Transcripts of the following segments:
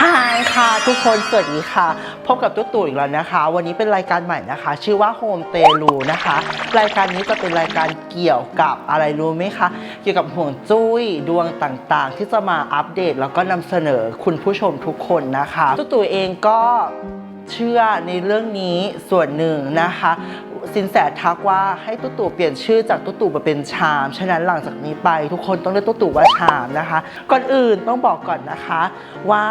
ฮายค่ะทุกคนสวัสดีค่ะ พบกับตุ๊ตู่อีกแล้วนะคะ วันนี้เป็นรายการใหม่นะคะ ชื่อว่าโฮมเตลูนะคะ รายการนี้จะเป็นรายการเกี่ยวกับอะไรรู้ไหมคะ เกี่ยวกับห่วงจุ้ยดวงต่างๆ ที่จะมาอัปเดตแล้วก็นำเสนอคุณผู้ชมทุกคนนะคะตุ๊ตู่เองก็ เชื่อในเรื่องนี้ส่วนหนึ่งนะคะสินแสทักว่าให้ตุ๊ตู่เปลี่ยนชื่อจากตุ๊ตู่มาเป็นชาม ฉะนั้นหลังจากนี้ไป ทุกคนต้องเรียกตุ๊ตู่ว่าชามนะคะ ก่อนอื่นต้องบอกก่อนนะคะว่า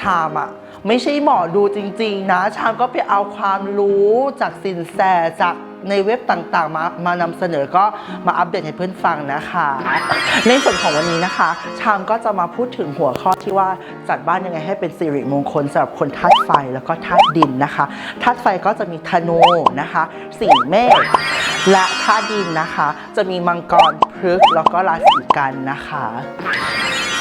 ชามอะไม่ใช่หมอดูจริง ๆ นะ ชามก็ไปเอาความรู้จากสินแสจาก ในเว็บต่างๆ มามานำเสนอก็มาอัปเดตให้เพื่อนฟังนะคะ ในส่วนของวันนี้นะคะ ชามก็จะมาพูดถึงหัวข้อที่ว่าจัดบ้านยังไงให้เป็นสิริมงคลสำหรับคนธาตุไฟแล้วก็ธาตุดินนะคะธาตุไฟก็จะมีธนูนะคะสี่เมษและธาตุดินนะคะ จะมีมังกรพฤกษ์แล้วก็ราศีกันนะคะ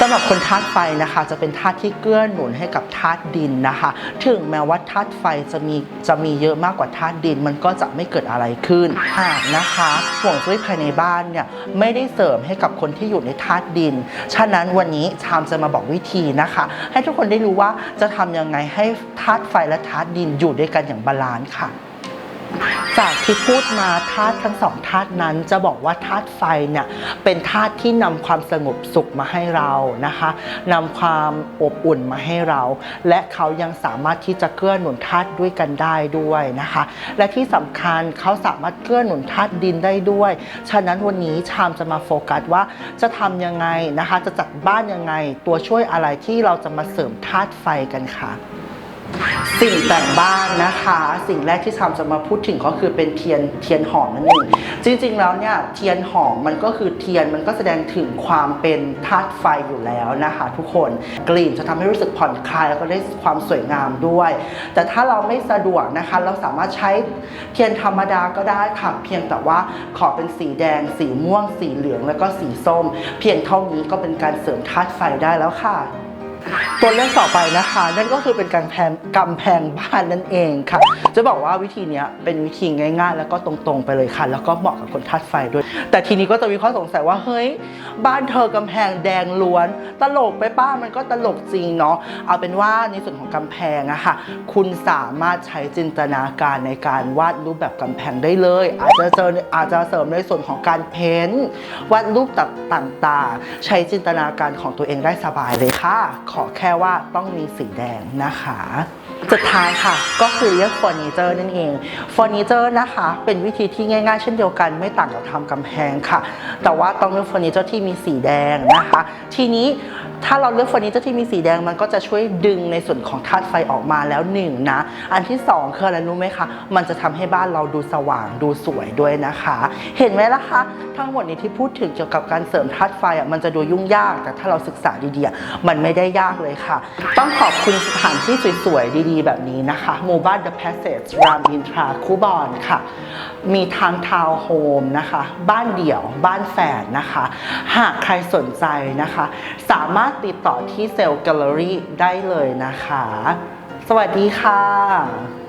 สำหรับคนธาตุไฟนะคะจะเป็นธาตุที่เกื้อหนุนให้กับธาตุดินนะคะ ถึงแม้ว่าธาตุไฟจะมีจะมีเยอะมากกว่าธาตุดิน มันก็จะไม่เกิดอะไรขึ้นหากนะคะห่วงจุ้ยภายในบ้านเนี่ยไม่ได้เสริมให้กับคนที่อยู่ในธาตุดิน ฉะนั้นวันนี้ชามจะมาบอกวิธีนะคะ ให้ทุกคนได้รู้ว่าจะทำยังไงให้ธาตุไฟและธาตุดินอยู่ด้วยกันอย่างบาลานซ์ค่ะ จากที่พูดมาธาตุทั้งสองธาตุนั้นจะบอกว่าธาตุไฟเนี่ยเป็นธาตุที่นำความสงบสุขมาให้เรานะคะนำความอบอุ่นมาให้เรา และเขายังสามารถที่จะเกื้อหนุนธาตุด้วยกันได้ด้วยนะคะ และที่สำคัญเขาสามารถเกื้อหนุนธาตุดินได้ด้วย ฉะนั้นวันนี้ชามจะมาโฟกัสว่าจะทำยังไงนะคะ จะจัดบ้านยังไง ตัวช่วยอะไรที่เราจะมาเสริมธาตุไฟกันค่ะ สิ่งแต่งบ้านนะคะ สิ่งแรกที่ชามจะมาพูดถึงก็คือเป็นเทียนเทียนหอมนั่นเองจริงๆแล้วเนี่ยเทียนหอมมันก็คือเทียนมันก็แสดงถึงความเป็นธาตุไฟอยู่แล้วนะคะ ทุกคนกลิ่นจะทำให้รู้สึกผ่อนคลายแล้วก็ได้ความสวยงามด้วย แต่ถ้าเราไม่สะดวกนะคะ เราสามารถใช้เทียนธรรมดาก็ได้ค่ะเพียงแต่ว่าขอเป็นสีแดง สีม่วง สีเหลืองแล้วก็สีส้ม เพียงเท่านี้ก็เป็นการเสริมธาตุไฟได้แล้วค่ะ ตัวเลือกต่อไปนะคะ นั่นก็คือเป็นการแพงกำแพงบ้านนั่นเองค่ะ จะบอกว่าวิธีนี้เป็นวิธีง่าย ๆ แล้วก็ตรงๆไปเลยค่ะ แล้วก็เหมาะกับคนธาตุไฟด้วย แต่ทีนี้ก็จะมีข้อสงสัยว่าเฮ้ย บ้านเธอกำแพงแดงล้วน ตลกไปป้ามันก็ตลกจริงเนาะเอาเป็นว่าในส่วนของกำแพงอะค่ะ คุณสามารถใช้จินตนาการในการวาดรูปแบบกำแพงได้เลย อาจจะเจออาจจะเสริมในส่วนของการเพ้นวาดรูปต่างๆ ใช้จินตนาการของตัวเองได้สบายเลยค่ะขอแค่ว่าต้องมีสีแดงนะคะสุดท้ายค่ะก็คือเลือกเฟอร์นิเจอร์นั่นเองเฟอร์นิเจอร์นะคะเป็นวิธีที่ง่ายๆ เช่นเดียวกันไม่ต่างกับทำกำแพงค่ะ แต่ว่าต้องเลือกเฟอร์นิเจอร์ที่มีสีแดงนะคะ ทีนี้ถ้าเราเลือกเฟอร์นิเจอร์ที่มีสีแดงมันก็จะช่วยดึงในส่วนของธาตุไฟออกมาแล้วหนึ่งนะอันที่สองคืออะไรรู้ไหมคะมันจะทำให้บ้านเราดูสว่างดูสวยด้วยนะคะ เห็นไหมล่ะคะทั้งหมดนี้ที่พูดถึงเกี่ยวกับการเสริมธาตุไฟอะมันจะดูยุ่งยากแต่ถ้าเราศึกษาดีๆมันไม่ได้ยากเลยค่ะ ต้องขอบคุณสถานที่สวยๆ ดีๆ แบบนี้นะคะหมู่บ้าน The Passage รามอินทราคูบอนค่ะ มีทางทาวน์โฮมนะคะ บ้านเดี่ยว บ้านแฝดนะคะ หากใครสนใจนะคะ สามารถติดต่อที่เซลล์แกลเลอรี่ได้เลยนะคะ สวัสดีค่ะ